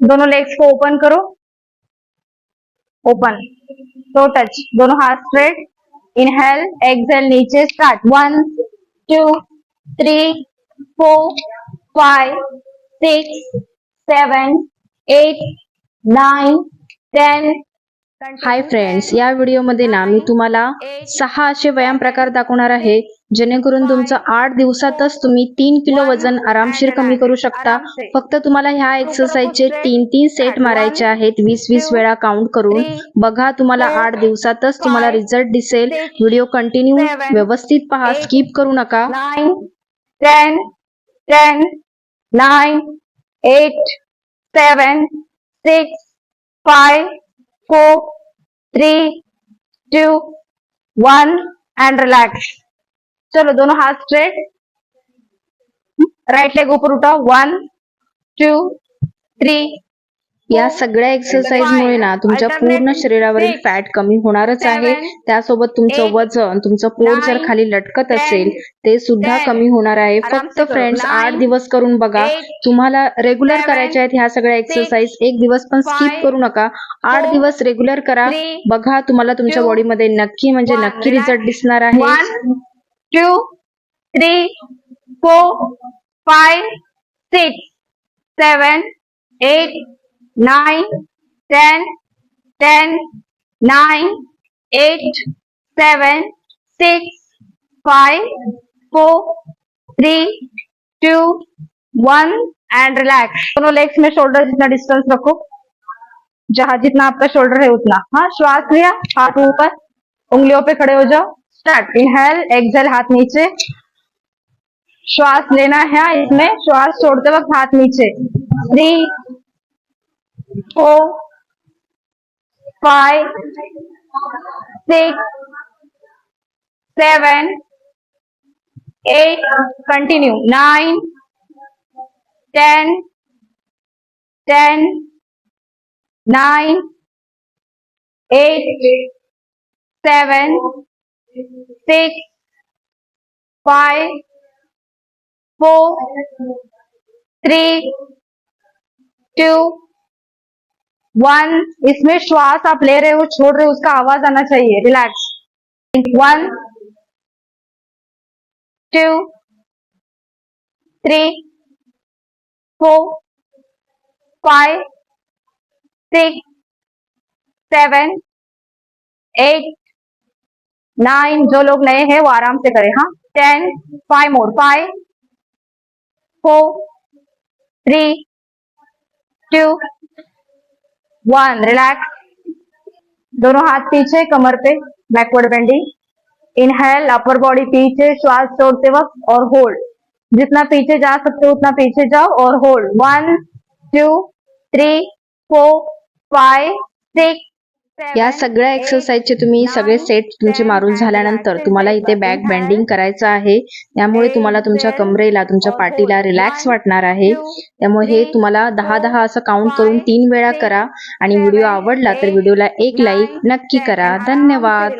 दोनों लेग्स को ओपन करो। ओपन तो टच दोनों हाथ स्ट्रेट इनहेल एक्सेल नीचे start one two three four five six seven eight nine ten hi friends या व्हिडिओमध्ये ना मी तुम्हाला सहा असे व्यायाम प्रकार दाखवणार आहे जेणेकरून तुमचं आठ दिवसातच तुम्ही तीन किलो वजन आरामशीर कमी करू शकता. फक्त तुम्हाला ह्या एक्सरसाइजचे तीन तीन सेट मारायचे आहेत वीस वीस वेळा काउंट करून. बघा तुम्हाला आठ दिवसातच तुम्हाला रिझल्ट दिसेल. व्हिडिओ कंटिन्यू व्यवस्थित पहा. स्किप करू नका. nine, ten, ten, nine, eight, seven, six, five, three two one and relax चलो दोनों हाथ स्ट्रेट राइट लेग ऊपर उठा वन टू थ्री या सगळ्या एक्सरसाइज मुळे ना तुमच्या पूर्ण शरीरावरील फॅट कमी होणारच आहे. त्यासोबत तुमचं वजन तुमचं पोट जर खाली लटकत असेल ते सुद्धा कमी होणार आहे. फक्त फ्रेंड्स आठ दिवस करून बघा. तुम्हाला रेग्युलर करायच्या आहेत ह्या सगळ्या एक्सरसाइज एक दिवस पण स्किप करू नका. आठ दिवस रेग्युलर करा. बघा तुम्हाला तुमच्या बॉडीमध्ये नक्की म्हणजे नक्की रिझल्ट दिसणार आहे. Two, three, four, five, six, seven, eight, nine, ten, ten, nine, eight, seven, six, five, four, three, two, one, and relax. दोनों लेग्स में शोल्डर जितना डिस्टेंस रखो। जहाँ जितना आपका शोल्डर है उतना। हाँ श्वास लिया हाथ ऊपर उंगलियों पे खड़े हो जाओ। स्टार्ट इनहेल एक्सेल हाथ नीचे। श्वास लेना है इसमें श्वास छोड़ते वक्त हाथ नीचे। Three four, five, six, seven, eight, continue, nine, ten, ten, nine, eight, seven, six, five, four, three, two, one. इसमें श्वास आप ले रहे हो, छोड़ रहे हो, उसका आवाज़ आना चाहिए relax one two three four five six seven eight nine जो लोग नए हैं, वो आराम से करें हाँ? Ten five more five four three two one relax दोनों हाथ पीछे, कमर पे backward bending inhale upper body पीछे, श्वास छोड़ते वक्त और होल्ड जितना पीछे जा सकते हो, उतना पीछे जाओ और hold one two three four five six या सगळ्या एक्सरसाइजचे तुम्ही सगळे सेट तुमचे मारून झाल्यानंतर तुम्हाला इथे बॅक बेंडिंग करायचं आहे. त्यामुळे तुम्हाला तुमच्या कमरेला तुमच्या पाठीला रिलॅक्स वाटणार आहे. त्यामुळे हे तुम्हाला दहा दहा असं काउंट करून तीन वेळा करा. आणि व्हिडिओ आवडला तर व्हिडिओला एक लाईक नक्की करा. धन्यवाद.